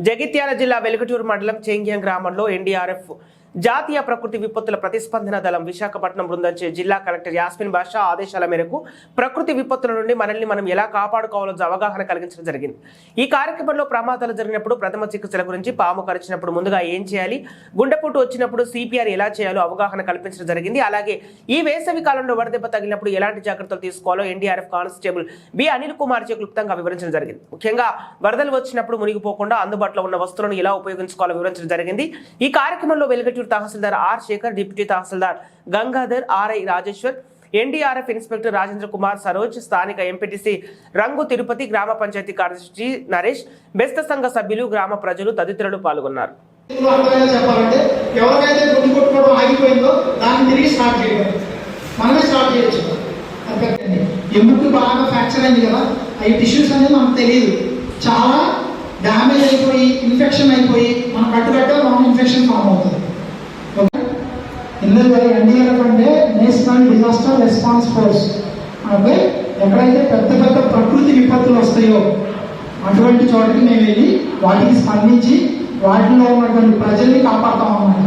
జగిత్యాల జిల్లా వెలుగుటూరు మండలం చేంగ్యం గ్రామంలో ఎన్డీఆర్ఎఫ్ జాతీయ ప్రకృతి విపత్తుల ప్రతిస్పందన దళం విశాఖపట్నం బృందంచే జిల్లా కలెక్టర్ యాస్మిన్ బాషా ఆదేశాల మేరకు ప్రకృతి విపత్తుల నుండి మనల్ని మనం ఎలా కాపాడుకోవాలో అవగాహన కలిగించడం జరిగింది. ఈ కార్యక్రమంలో ప్రమాదాలు జరిగినప్పుడు ప్రథమ చికిత్సల గురించి పాము కరిచినప్పుడు ముందుగా ఏం చేయాలి? గుండెపోటు వచ్చినప్పుడు సిపిఆర్ ఎలా చేయాలో అవగాహన కల్పించడం జరిగింది. అలాగే ఈ వేసవి కాలంలో వడదెబ్బ తగిలినప్పుడు ఎలాంటి జాగ్రత్తలు తీసుకోవాలో NDRF constable B Anil Kumar చే క్లుప్తంగా వివరించడం జరిగింది. ముఖ్యంగా వరదలు వచ్చినప్పుడు మునిగిపోకుండా అందుబాటులో ఉన్న వస్తువులను ఎలా ఉపయోగించుకోవాలో వివరించడం జరిగింది. ఈ కార్యక్రమంలో Velgatur tahsildar R Shekhar deputy tahsildar Gangadhar RI Rajeshwar NDRF inspector Rajendra Kumar Saroj స్థానిక ఎంపీటీసీ రంగు తిరుపతి గ్రామ పంచాయతీ కార్యదర్శి నరేష్ బెస్త సంఘ సభ్యులు గ్రామ ప్రజలు తదితరులు పాల్గొన్నారు. తెలుగులో చెప్పాలంటే ఎవరికైతే గుండు కొట్టుకోవడం ఆగిపోయిందో దాన్ని తిరిగి స్టార్ట్ చేయడం. మనమే స్టార్ట్ చేయొచ్చు. ఎముక బాగా ఫ్రాక్చర్ అయింది కదా? అవి టిష్యూస్ అనేది మనకు తెలియదు చాలా డ్యామేజ్ అయిపోయి ఇన్ఫెక్షన్ అయిపోయి మన కట్టుకట్ట నాన్ ఇన్ఫెక్షన్ ఫామ్ అవుతుంది. ఇందులో ఎన్డీఆర్ఎఫ్ అంటే నేషనల్ డిజాస్టర్ రెస్పాన్స్ ఫోర్స్ అంటే ఎక్కడైతే పెద్ద పెద్ద ప్రకృతి విపత్తులు వస్తాయో అటువంటి చోటకి మేము వెళ్ళి వాటికి స్పందించి వాటిలో ఉన్నటువంటి ప్రజల్ని కాపాడతాం అన్నమాట.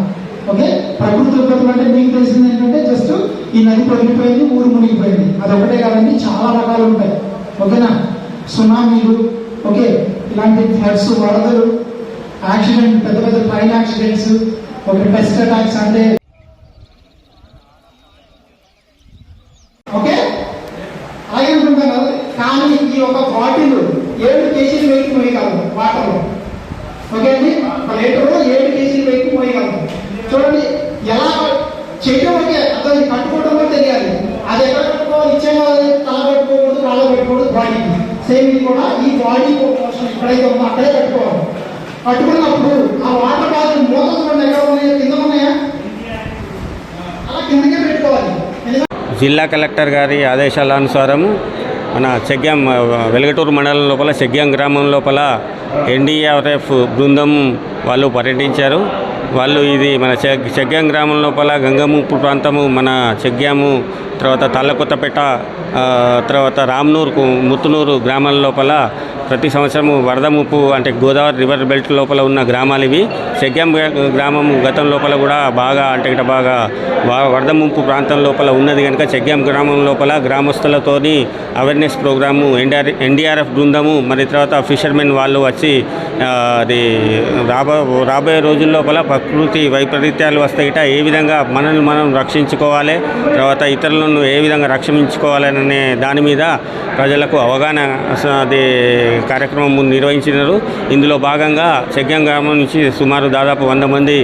ఓకే ప్రకృతి విపత్తులు అంటే మీకు తెలిసింది ఏంటంటే జస్ట్ ఈ నది పొడిగిపోయింది ఊరు మునిగిపోయింది. అది ఒకటే కాదండి చాలా రకాలు ఉంటాయి. ఓకేనా సునామీలు ఓకే ఇలాంటి ఫ్లడ్స్ వరదలు యాక్సిడెంట్ పెద్ద పెద్ద ట్రైన్ యాక్సిడెంట్స్ ఒక టెస్ట్ అటాక్స్ అంటే ఓకే అలాగే అనుకుంటాం కదా కానీ ఈ ఒక బాటిల్ ఏడు కేజీలు వెయిట్ మోయగలదు వాటర్లో. ఓకే అండి ఒక లీటర్లో ఏడు కేజీలు వెయిట్ మోయగలదు చూడండి ఎలా చేయడం అంటే అతన్ని కట్టుకోవడం కూడా తెలియాలి. అది ఎక్కడ కట్టుకోవాలి? ఇచ్చేమో తల పెట్టుకోకూడదు కాళ్ళ పెట్టుకోకూడదు బాడీకి సేమ్ ఇది కూడా ఈ బాడీ పోర్షన్ ఎక్కడైతే ఉందో అక్కడే కట్టుకోవాలి. కట్టుకున్నప్పుడు ఆ వాటర్ బాటిల్ మూతలు చూడండి ఎక్కడ ఉన్నాయో కింద ఉన్నాయా? అలా కిందకే పెట్టుకోవాలి. జిల్లా కలెక్టర్ గారి ఆదేశాల అనుసారము మన చెగ్యాం వెలగటూరు మండలం లోపల చెగ్యాం గ్రామం లోపల ఎన్డీఆర్ఎఫ్ బృందం వాళ్ళు పర్యటించారు. వాళ్ళు ఇది మన చెగ్ చెగ్యాం గ్రామం లోపల గంగముప్పు ప్రాంతము మన చెగ్యాము తర్వాత తల్లకొత్తపేట తర్వాత రామ్నూరు ముత్తునూరు గ్రామాల లోపల ప్రతి సంవత్సరము వరద ముప్పు అంటే గోదావరి రివర్ బెల్ట్ లోపల ఉన్న గ్రామాలు ఇవి. చెగ్యాం గ్రామం గతం లోపల కూడా బాగా అంటే ఇక్కడ బాగా బాగా వరద ముంపు ప్రాంతం లోపల ఉన్నది కనుక చెగ్యాం గ్రామం లోపల గ్రామస్తులతోని అవేర్నెస్ ప్రోగ్రాము ఎన్డీఆర్ ఎన్డీఆర్ఎఫ్ బృందము మరి తర్వాత ఫిషర్మెన్ వాళ్ళు వచ్చి అది రాబో రాబోయే రోజుల లోపల ప్రకృతి వైపరీత్యాలు వస్తాయిట. ఏ విధంగా మనల్ని మనం రక్షించుకోవాలి తర్వాత ఇతరులను ఏ విధంగా రక్షించుకోవాలనే దాని మీద ప్రజలకు అవగాహన అది కార్యక్రమం నిర్వహించినారు. ఇందులో భాగంగా చెగ్గం గ్రామం నుంచి సుమారు దాదాపు వంద మంది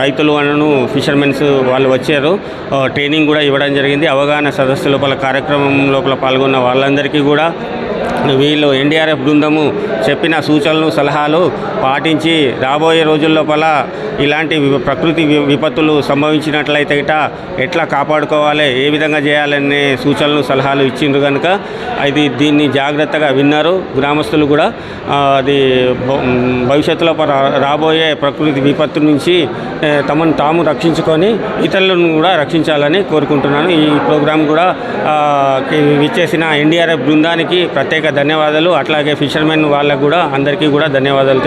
రైతులు అనను ఫిషర్మెన్స్ వాళ్ళు వచ్చారు. ట్రైనింగ్ కూడా ఇవ్వడం జరిగింది. అవగాహన సదస్సు లోపల కార్యక్రమం లోపల పాల్గొన్న వాళ్ళందరికీ కూడా వీళ్ళు ఎన్డీఆర్ఎఫ్ బృందము చెప్పిన సూచనలు సలహాలు పాటించి రాబోయే రోజుల్లో పలా ఇలాంటి ప్రకృతి వి- విపత్తులు సంభవించినట్లయితే ఇట ఎట్లా కాపాడుకోవాలి ఏ విధంగా చేయాలనే సూచనలు సలహాలు ఇచ్చిండ్రు కనుక అది దీన్ని జాగ్రత్తగా విన్నారు. గ్రామస్తులు కూడా అది భవిష్యత్తులో రా- రాబోయే ప్రకృతి విపత్తు నుంచి తమను తాము రక్షించుకొని ఇతరులను కూడా రక్షించాలని కోరుకుంటున్నాను. ఈ ప్రోగ్రాం కూడా విచ్చేసిన ఎన్డీఆర్ఎఫ్ బృందానికి ప్రత్యేక ధన్యవాదాలు. అట్లాగే ఫిషర్మెన్ వాళ్ళకు కూడా అందరికీ కూడా ధన్యవాదాలు